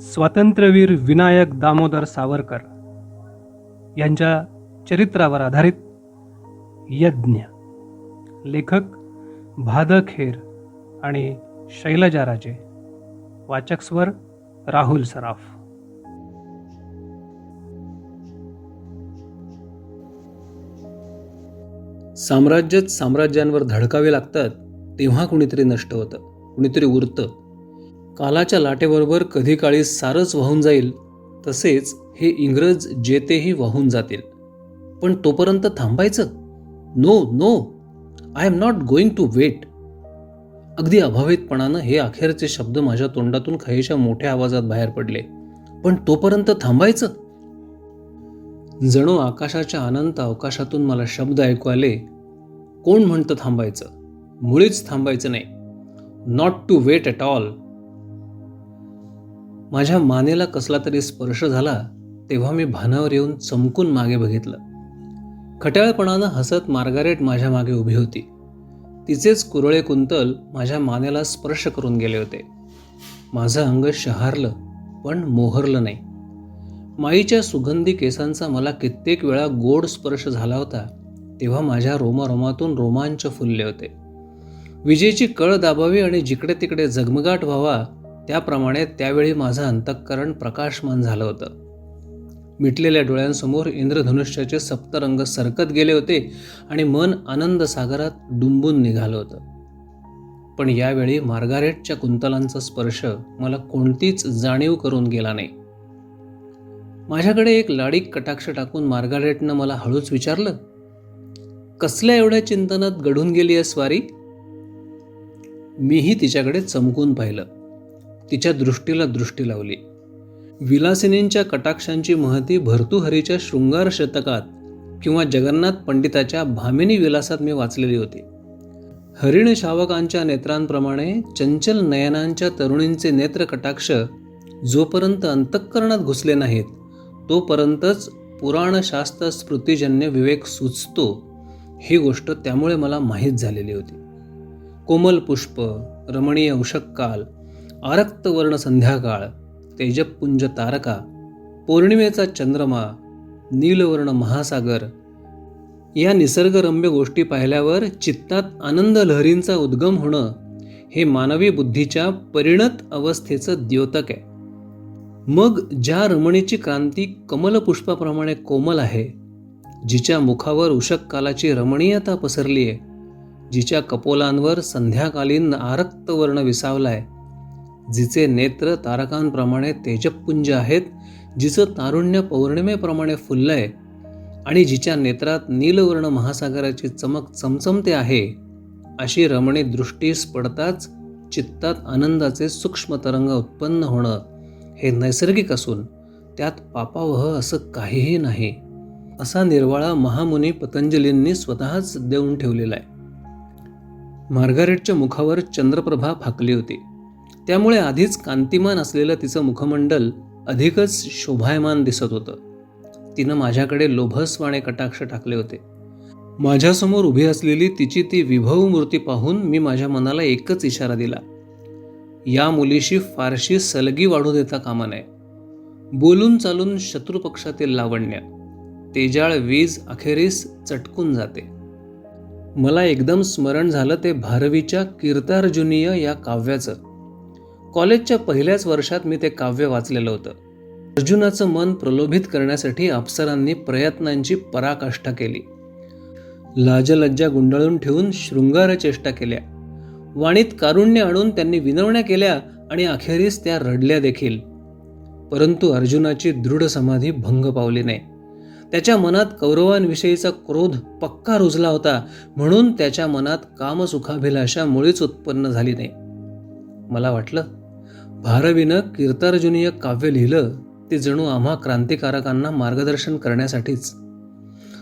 स्वातंत्र्यवीर विनायक दामोदर सावरकर यांच्या चरित्रावर आधारित यज्ञ. लेखक भादखेर आणि शैलजा राजे. वाचक स्वर राहुल सराफ. साम्राज्यच साम्राज्यांवर धडकावे लागतात तेव्हा कुणीतरी नष्ट होतं कुणीतरी उरतं. कालाच्या लाटेबरोबर कधी काळी सारच वाहून जाईल तसेच हे इंग्रज जेतेही वाहून जातील. पण तोपर्यंत थांबायचं? No no I am not going to wait अगदी अभावितपणानं हे अखेरचे शब्द माझ्या तोंडातून खयेच्या मोठ्या आवाजात बाहेर पडले. पण तोपर्यंत थांबायचं? जणू आकाशाच्या अनंत अवकाशातून मला शब्द ऐकू आले कोण म्हणतं थांबायचं? मुळीच थांबायचं नाही. Not to wait at all माझ्या मानेला कसला तरी स्पर्श झाला तेव्हा मी भानावर येऊन चमकून मागे बघितलं. खट्याळपणानं हसत मार्गारेट माझ्या मागे उभी होती. तिचेच कुरळे कुंतल माझ्या मानेला स्पर्श करून गेले होते. माझं अंग शहारलं पण मोहरलं नाही. माईच्या सुगंधी केसांचा मला कित्येक वेळा गोड स्पर्श झाला होता तेव्हा माझ्या रोमारोमातून रोमांच फुलले होते. विजेची कळ दाबावी आणि जिकडे तिकडे झगमगाट व्हावा त्याप्रमाणे त्यावेळी माझं अंतःकरण प्रकाशमान झालं होतं. मिटलेल्या डोळ्यांसमोर इंद्रधनुष्याचे सप्तरंग सरकत गेले होते आणि मन आनंद सागरात डुंबून निघालं होतं. पण यावेळी मार्गारेटच्या कुंतलांचा स्पर्श मला कोणतीच जाणीव करून गेला नाही. माझ्याकडे एक लाडीक कटाक्ष टाकून मार्गारेटनं मला हळूच विचारलं कसल्या एवढ्या चिंतनात घडून गेली आहे स्वारी मीही तिच्याकडे चमकून पाहिलं. तिच्या दृष्टीला दृष्टी लावली. विलासिनींच्या कटाक्षांची महती भर्तुहरीच्या शृंगार शतकात किंवा जगन्नाथ पंडिताच्या भामिनी विलासात मी वाचलेली होती. हरिण शावकांच्या नेत्रांप्रमाणे चंचल नयनांच्या तरुणींचे नेत्र कटाक्ष जोपर्यंत अंतःकरणात घुसले नाहीत तोपर्यंतच पुराणशास्त्र स्मृतिजन्य विवेक सुचतो ही गोष्ट त्यामुळे मला माहीत झालेली होती. कोमल पुष्प रमणीय उषक्काल आरक्तवर्ण संध्याकाळ तेजपुंज तारका पौर्णिमेचा चंद्रमा नीलवर्ण महासागर या निसर्गरम्य गोष्टी पाहिल्यावर चित्तात आनंद लहरींचा उद्गम होणं हे मानवी बुद्धीच्या परिणत अवस्थेचं द्योतक आहे. मग ज्या रमणीची क्रांती कमलपुष्पाप्रमाणे कोमल आहे जिच्या मुखावर उषक कालाची रमणीयता पसरली आहे जिच्या कपोलांवर संध्याकालीन आरक्तवर्ण विसावलाय जिचे नेत्र तारकांप्रमाणे तेजपुंज आहेत जिचं तारुण्य पौर्णिमेप्रमाणे फुललंय आणि जिच्या नेत्रात नीलवर्ण महासागराची चमक चमचमते आहे अशी रमणी दृष्टीस पडताच चित्तात आनंदाचे सूक्ष्म तरंग उत्पन्न होणं हे नैसर्गिक असून त्यात पापावह असं काहीही नाही असा निर्वाळा महामुनी पतंजलींनी स्वतःच देऊन ठेवलेला आहे. मार्गारेटच्या मुखावर चंद्रप्रभा फाकली होती. त्यामुळे आधीच कांतिमान असलेलं तिचं मुखमंडल अधिकच शोभायमान दिसत होतं. तिनं माझ्याकडे लोभसवाणे कटाक्ष टाकले होते. माझ्यासमोर उभी असलेली तिची ती विभव मूर्ती पाहून मी माझ्या मनाला एकच इशारा दिला. या मुलीशी फारशी सलगी वाढू देता कामा नये. बोलून चालून शत्रुपक्षातील लावण्य. तेजाळ वीज अखेरीस चटकून जाते. मला एकदम स्मरण झालं ते भारवीच्या कीर्तार्जुनीय या काव्याचं. कॉलेजच्या पहिल्याच वर्षात मी ते काव्य वाचलेलं होतं. अर्जुनाचं मन प्रलोभित करण्यासाठी अप्सरांनी प्रयत्नांची पराकाष्ठा केली. लाजलज्जा गुंडाळून ठेवून शृंगार चेष्टा केल्या. वाणीत कारुण्य आणून त्यांनी विनवण्या केल्या आणि अखेरीस त्या रडल्या देखील. परंतु अर्जुनाची दृढ समाधी भंग पावली नाही. त्याच्या मनात कौरवांविषयीचा क्रोध पक्का रुजला होता म्हणून त्याच्या मनात कामसुखाभिलाषा मुळीच उत्पन्न झाली नाही. मला वाटलं भारवीनं कीर्तार्जुनीय काव्य लिहिलं ते जणू आम्हा क्रांतिकारकांना मार्गदर्शन करण्यासाठीच.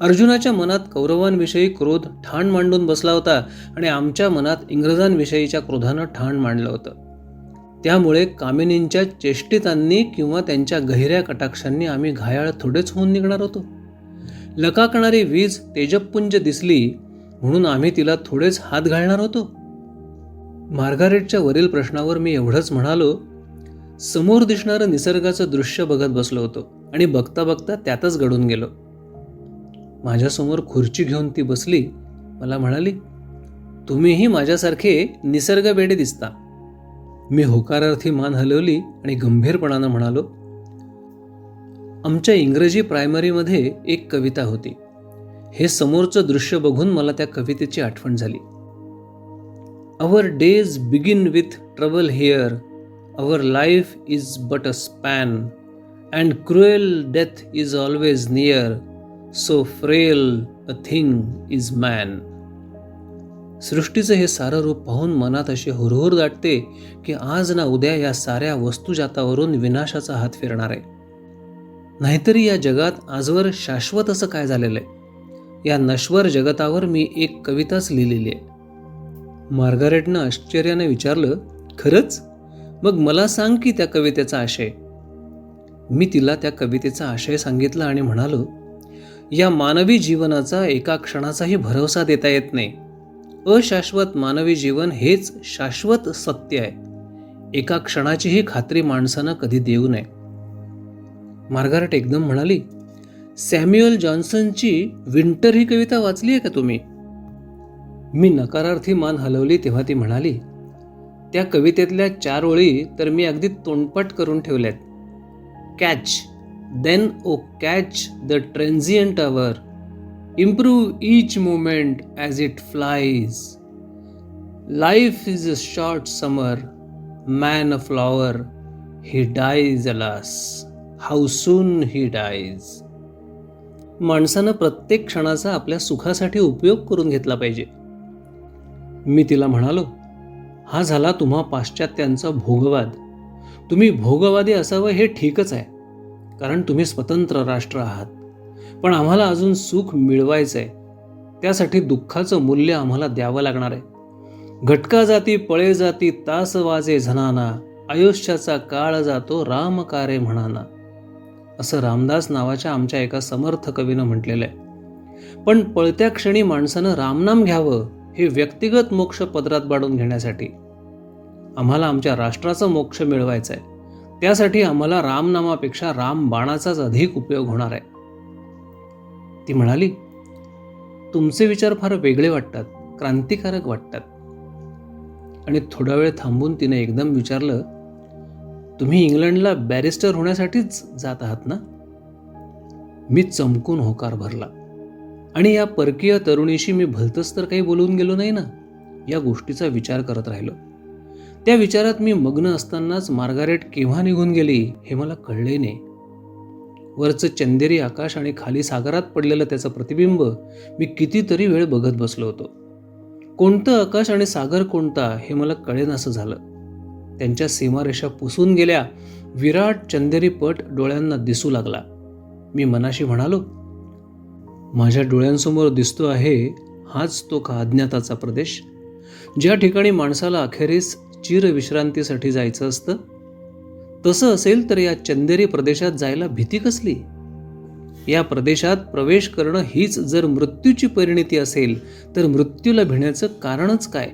अर्जुनाच्या मनात कौरवांविषयी क्रोध ठाण मांडून बसला होता आणि आमच्या मनात इंग्रजांविषयीच्या क्रोधानं ठाण मांडलं होतं. त्यामुळे कामिनींच्या चेष्टितांनी किंवा त्यांच्या गहिऱ्या कटाक्षांनी आम्ही घायाळ थोडेच होऊन निघणार होतो. लकाकणारी वीज तेजपुंज दिसली म्हणून आम्ही तिला थोडेच हात घालणार होतो. मार्गारेटच्या वरील प्रश्नावर मी एवढंच म्हणालो समोर दिसणारं निसर्गाचं दृश्य बघत बसलो होतो आणि बघता बघता त्यातच घडून गेलो. माझ्यासमोर खुर्ची घेऊन ती बसली. मला म्हणाली तुम्हीही माझ्यासारखे निसर्गवेडे दिसता. मी होकारार्थी मान हलवली आणि गंभीरपणानं म्हणालो आमच्या इंग्रजी प्रायमरीमध्ये एक कविता होती. हे समोरचं दृश्य बघून मला त्या कवितेची आठवण झाली. Our days begin with trouble here our life is but a span and cruel death is always near so frail a thing is man सृष्टीचं हे सारं रूप पाहून मनात अशी हुरहुर दाटते की आज ना उद्या या साऱ्या वस्तुजातावरून विनाशाचा हात फिरणार आहे. नाहीतरी या जगात आजवर शाश्वत असं काय झालेलं आहे? या नश्वर जगतावर मी एक कविताच लिहिलेली आहे. मार्गारेटनं आश्चर्याने विचारलं खरंच? मग मला सांग की त्या कवितेचा आशय. मी तिला त्या कवितेचा आशय सांगितला आणि म्हणालो या मानवी जीवनाचा एका क्षणाचाही भरवसा देता येत नाही. अशाश्वत मानवी जीवन हेच शाश्वत सत्य आहे. एका क्षणाचीही खात्री माणसानं कधी देऊ नये. मार्गारेट एकदम म्हणाली सॅम्युअल जॉन्सनची विंटर ही कविता वाचली आहे का तुम्ही? मी नकारार्थी मान हलवली तेव्हा ती म्हणाली त्या कवितेतल्या चार ओळी तर मी अगदी तोंडपट करून ठेवल्यात. Catch then O catch the transient hour improve each moment as it flies life is a short summer man a flower he dies alas how soon he dies माणसानं प्रत्येक क्षणाचा आपल्या सुखासाठी उपयोग करून घेतला पाहिजे. मी तिला म्हणालो हा झाला तुम्हा पाश्चात्यांचा भोगवाद. तुम्ही भोगवादी असावं हे ठीकच आहे कारण तुम्ही स्वतंत्र राष्ट्र आहात. पण आम्हाला अजून सुख मिळवायचं आहे त्यासाठी दुःखाचं मूल्य आम्हाला द्यावं लागणार आहे. घटका जाती पळे जाती तास वाजे झनाना आयुष्याचा काळ जातो रामकारे म्हणाना. असं रामदास नावाच्या आमच्या एका समर्थ कवीनं म्हटलेलं आहे. पण पळत्या क्षणी माणसानं रामनाम घ्यावं हे व्यक्तिगत मोक्ष पदरात बाळून घेण्यासाठी आम्हाला आमच्या राष्ट्राचा मोक्ष मिळवायचा आहे त्यासाठी आम्हाला रामनामापेक्षा राम बाणाचाच अधिक उपयोग होणार आहे. ती म्हणाली तुमचे विचार फार वेगळे वाटतात क्रांतिकारक वाटतात. आणि थोडा वेळ थांबून तिने एकदम विचारलं तुम्ही इंग्लंडला बॅरिस्टर होण्यासाठीच जात आहात ना? मी चमकून होकार भरला. आणि या परकीय तरुणीशी मी भलतंच तर काही बोलून गेलो नाही ना या गोष्टीचा विचार करत राहिलो. त्या विचारात मी मग्न असतानाच मार्गारेट केव्हा निघून गेली हे मला कळले नाही. वरचं चंदेरी आकाश आणि खाली सागरात पडलेलं त्याचं प्रतिबिंब मी कितीतरी वेळ बघत बसलो होतो. कोणतं आकाश आणि सागर कोणता हे मला कळेनासं झालं. त्यांच्या सीमारेषा पुसून गेल्या विराट चंदेरी पट डोळ्यांना दिसू लागला. मी मनाशी म्हणालो माझ्या डोळ्यांसमोर दिसतो आहे हाच तो का अज्ञाताचा प्रदेश. ज्या ठिकाणी माणसाला अखेरीस चिरविश्रांतीसाठी जायचं असतं तसं असेल तर या चंदेरी प्रदेशात जायला भीती कसली? या प्रदेशात प्रवेश करणं हीच जर मृत्यूची परिणिती असेल तर मृत्यूला भिण्याचं कारणच काय?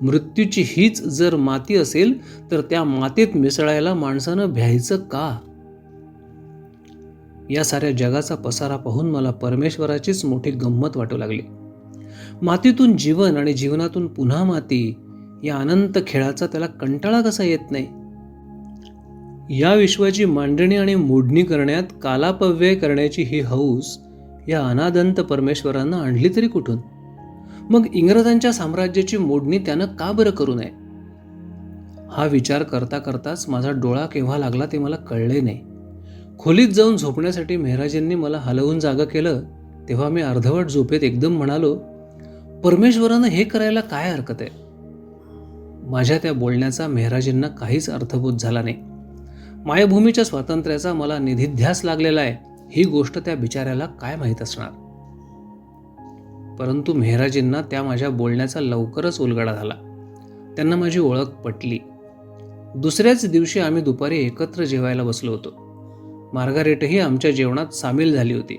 मृत्यूची हीच जर माती असेल तर त्या मातीत मिसळायला माणसानं भ्यायचं का? या साऱ्या जगाचा पसारा पाहून मला परमेश्वराचीच मोठी गंमत वाटू लागली. मातीतून जीवन आणि जीवनातून पुन्हा माती या अनंत खेळाचा त्याला कंटाळा कसा येत नाही? या विश्वाची मांडणी आणि मोडणी करण्यात कालापव्यय करण्याची ही हौस या अनादंत परमेश्वरांना आणली तरी कुठून? मग इंग्रजांच्या साम्राज्याची मोडणी त्यानं का बरं करू नये? हा विचार करता करताच माझा डोळा केव्हा लागला ते मला कळले नाही. खोलीत जाऊन झोपण्यासाठी मेहराजींनी मला हलवून जागा केलं तेव्हा मी अर्धवट झोपेत एकदम म्हणालो परमेश्वरानं हे करायला काय हरकत आहे? माझ्या त्या बोलण्याचा मेहराजींना काहीच अर्थबोध झाला नाही. मायभूमीच्या स्वातंत्र्याचा मला निधिध्यास लागलेला आहे ही गोष्ट त्या बिचाऱ्याला काय माहीत असणार? परंतु मेहराजींना त्या माझ्या बोलण्याचा लवकरच उलगडा झाला. त्यांना माझी ओळख पटली. दुसऱ्याच दिवशी आम्ही दुपारी एकत्र जेवायला बसलो होतो. मार्गारेटही आमच्या जेवणात सामील झाली होती.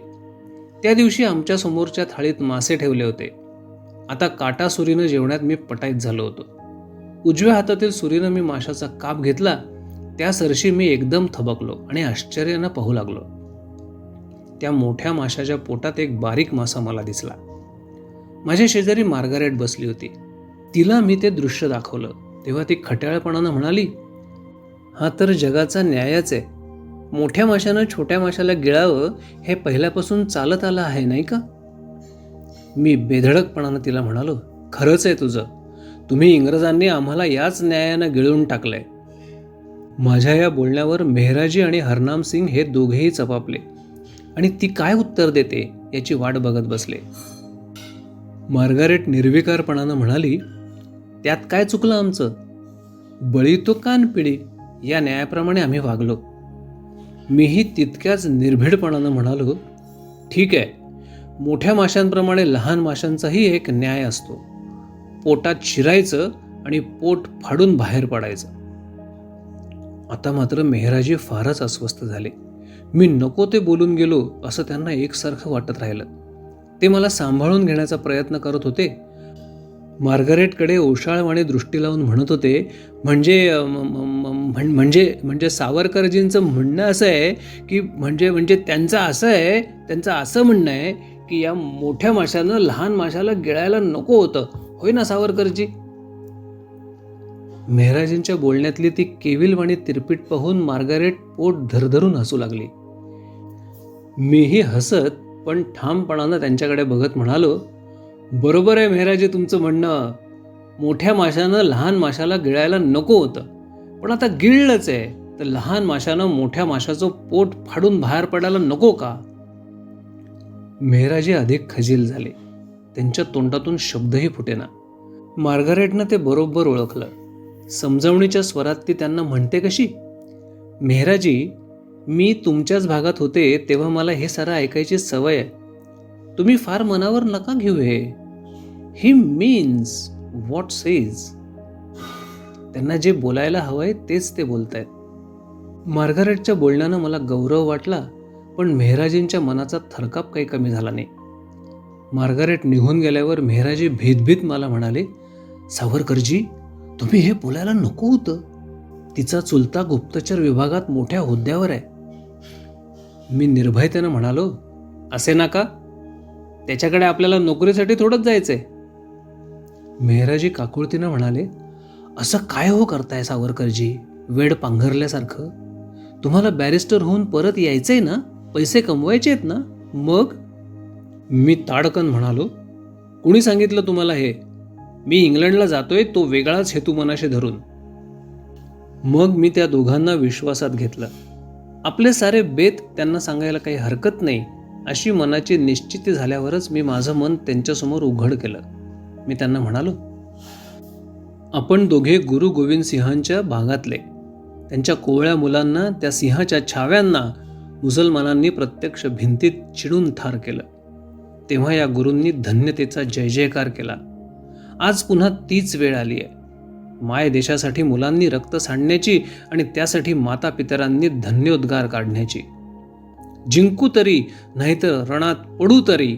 त्या दिवशी आमच्या समोरच्या थाळीत मासे ठेवले होते. आता काटा सुरीनं जेवण्यात मी पटाईत झालो होतो. उजव्या हातातील सुरीनं मी माशाचा काप घेतला त्या सरशी मी एकदम थबकलो आणि आश्चर्यानं पाहू लागलो. त्या मोठ्या माशाच्या पोटात एक बारीक मासा मला दिसला. माझ्या शेजारी मार्गारेट बसली होती. तिला मी ते दृश्य दाखवलं तेव्हा ती खट्याळपणानं म्हणाली हा तर जगाचा न्यायच आहे. मोठ्या माशानं छोट्या माशाला गिळावं हे पहिल्यापासून चालत आलं आहे नाही का? मी बेधडकपणानं तिला म्हणालो खरंच आहे तुझं. तुम्ही इंग्रजांनी आम्हाला याच न्यायानं गिळून टाकलंय. माझ्या या बोलण्यावर मेहराजी आणि हरनाम सिंग हे दोघेही चपापले. आणि ती काय उत्तर देते याची वाट बघत बसले. मार्गारेट निर्विकारपणानं म्हणाली त्यात काय चुकलं आमचं? बळी तो कान पिढी या न्यायाप्रमाणे आम्ही वागलो. मीही तितक्याच निर्भीडपणानं म्हणालो ठीक आहे मोठ्या माशांप्रमाणे लहान माशांचाही एक न्याय असतो. पोटात शिरायचं आणि पोट फाडून बाहेर पडायचं. आता मात्र मेहराजी फारच अस्वस्थ झाले. मी नको ते बोलून गेलो असं त्यांना एकसारखं वाटत राहिलं. ते मला सांभाळून घेण्याचा प्रयत्न करत होते. मार्गारेटकडे ओशाळवाणे दृष्टी लावून म्हणत होते म्हणजे म्हणजे म्हणजे सावरकरजींचं म्हणणं असं आहे की म्हणजे म्हणजे त्यांचं असं आहे त्यांचं असं म्हणणं आहे की या मोठ्या माशानं लहान माशाला गिळायला नको होतं. होय ना सावरकरजी? मेहराजींच्या बोलण्यातली ती केविलवाणी तिरपीट पाहून मार्गारेट पोट धरधरून हसू लागली. मीही हसत पण ठामपणानं त्यांच्याकडे बघत म्हणालो बरोबर आहे मेहराजी तुमचं म्हणणं. मोठ्या माशानं लहान माशाला गिळायला नको होतं. पण आता गिळलंच आहे. तर लहान माशानं मोठ्या माशाचं पोट फाडून बाहेर पडायला नको का? मेहराजी अधिक खजील झाले. त्यांच्या तोंडातून शब्दही फुटेना. मार्गारेटनं ते बरोबर ओळखलं. समजवणीच्या स्वरात ती त्यांना म्हणते कशी? मेहराजी मी तुमच्याच भागात होते तेव्हा मला हे सारं ऐकायची सवय आहे. तुम्ही फार मनावर नका घेऊ हे. ही मीन्स व्हॉट सेज त्यांना जे बोलायला हवंय तेच ते बोलतायत. मार्गारेटच्या बोलण्यानं मला गौरव वाटला पण मेहराजींच्या मनाचा थरकाप काही कमी झाला नाही. मार्गारेट निघून गेल्यावर मेहराजी भीतभीत मला म्हणाले सावरकरजी तुम्ही हे बोलायला नको होतं. तिचा चुलता गुप्तचर विभागात मोठ्या हुद्द्यावर आहे. मी निर्भयतेनं म्हणालो असे नका. त्याच्याकडे आपल्याला नोकरीसाठी थोडंच जायचंय. मेहराजी काकुळतीनं म्हणाले असं काय हो करताय सावरकरजी? वेड पांघरल्यासारखं? तुम्हाला बॅरिस्टर होऊन परत यायचंय ना? पैसे कमवायचे आहेत ना? मग? मी ताडकन म्हणालो कुणी सांगितलं तुम्हाला हे? मी इंग्लंडला जातोय तो वेगळाच हेतू मनाशी धरून. मग मी त्या दोघांना विश्वासात घेतलं. आपले सारे बेत त्यांना सांगायला काही हरकत नाही. अशी मनाची निश्चिती झाल्यावरच मी माझं मन त्यांच्यासमोर उघड केलं. मी त्यांना म्हणालो आपण दोघे गुरु गोविंद सिंहांच्या भागातले. त्यांच्या कोवळ्या मुलांना त्या सिंहाच्या छाव्यांना मुसलमानांनी प्रत्यक्ष भिंतीत चिडून ठार केलं. तेव्हा या गुरूंनी धन्यतेचा जय जयकार केला. आज पुन्हा तीच वेळ आली आहे माय देशासाठी मुलांनी रक्त सांडण्याची आणि त्यासाठी माता पितरांनी धन्योद्गार काढण्याची. जिंकू तरी नाहीतर रणात पडू तरी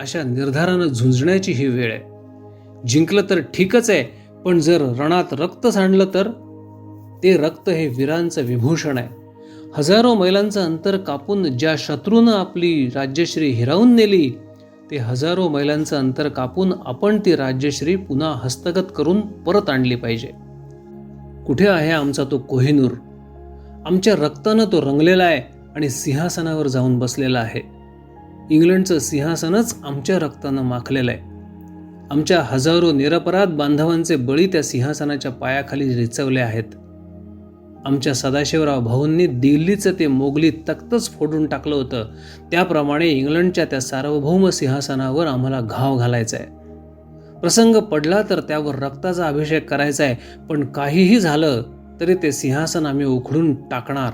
अशा निर्धारानं झुंजण्याची ही वेळ आहे. जिंकलं तर ठीकच आहे पण जर रणात रक्त सांडलं तर? ते रक्त हे वीरांचं विभूषण आहे. हजारो मैलांचं अंतर कापून ज्या शत्रूनं आपली राज्यश्री हिरावून नेली ते हजारो मैलांचं अंतर कापून आपण ती राज्यश्री पुन्हा हस्तगत करून परत आणली पाहिजे. कुठे आहे आमचा तो कोहिनूर? आमच्या रक्तानं तो रंगलेला आहे. आणि सिंहासनावर जाऊन बसलेला आहे. इंग्लंडचं सिंहासनच आमच्या रक्तानं माखलेलं आहे आमच्या हजारो निरपराध बांधवांचे बळी त्या सिंहासनाच्या पायाखाली रिचवले आहेत. आमच्या सदाशिवराव भाऊंनी दिल्लीचं ते मोगली तख्तच फोडून टाकलं होतं. त्याप्रमाणे इंग्लंडच्या त्या सार्वभौम सिंहासनावर आम्हाला घाव घालायचा आहे प्रसंग पडला तर त्यावर रक्ताचा अभिषेक करायचा आहे पण काहीही झालं तरी ते सिंहासन आम्ही उखडून टाकणार.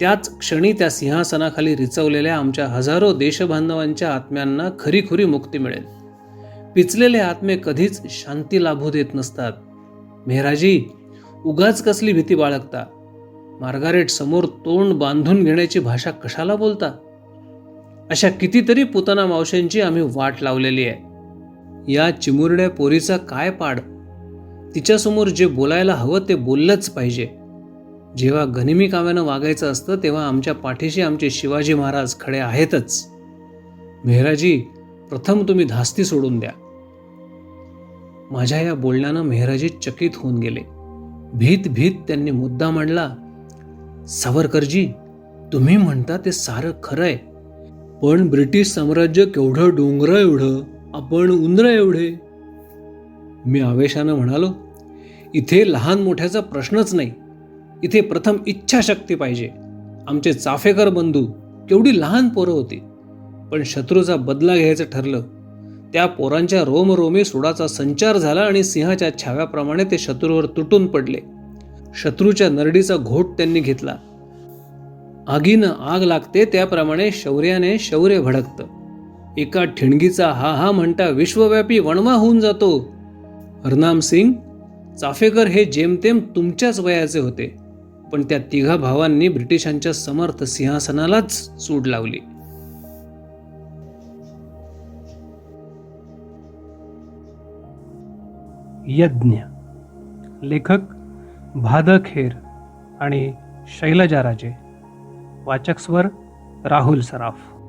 त्याच क्षणी त्या सिंहासनाखाली रिचवलेल्या आमच्या हजारो देशबांधवांच्या आत्म्यांना खरीखुरी मुक्ती मिळेल. पिचलेले आत्मे कधीच शांती लाभू देत नसतात. मेहराजी उगाच कसली भीती बाळगता? मार्गारेट समोर तोंड बांधून घेण्याची भाषा कशाला बोलता? अशा कितीतरी पुतना मावशांची आम्ही वाट लावलेली आहे. या चिमुरड्या पोरीचा काय पाड? तिच्यासमोर जे बोलायला हवं ते बोललंच पाहिजे. जेव्हा गनिमी काव्यानं वागायचं असतं तेव्हा आमच्या पाठीशी आमचे शिवाजी महाराज खडे आहेतच. मेहराजी प्रथम तुम्ही धास्ती सोडून द्या. माझ्या या बोलण्यानं मेहराजी चकित होऊन गेले. भीत भीत त्यांनी मुद्दा मांडला. सावरकरजी तुम्ही म्हणता ते सारं खरंय. पण ब्रिटिश साम्राज्य केवढं डोंगर एवढं आपण उंदरं एवढे? मी आवेशानं म्हणालो इथे लहान मोठ्याचा प्रश्नच नाही. इथे प्रथम इच्छाशक्ती पाहिजे. आमचे चाफेकर बंधू केवढी लहान पोरं होती. पण शत्रूचा बदला घ्यायचं ठरलं. त्या पोरांच्या रोमरोमी सुडाचा संचार झाला आणि सिंहाच्या छाव्याप्रमाणे ते शत्रूवर तुटून पडले. शत्रूच्या नरडीचा घोट त्यांनी घेतला. आगीनं आग लागते त्याप्रमाणे शौर्याने शौर्य भडकतं. एका ठिणगीचा हा हा म्हणता विश्वव्यापी वणवा होऊन जातो. हरनाम सिंग चाफेकर हे जेमतेम तुमच्याच वयाचे होते. पण त्या तिघा भावांनी ब्रिटिशांच्या समर्थ सिंहासनालाच सूड लावली. यज्ञ. लेखक भादखेर आणि शैलजा राजे. वाचक स्वर राहुल सराफ.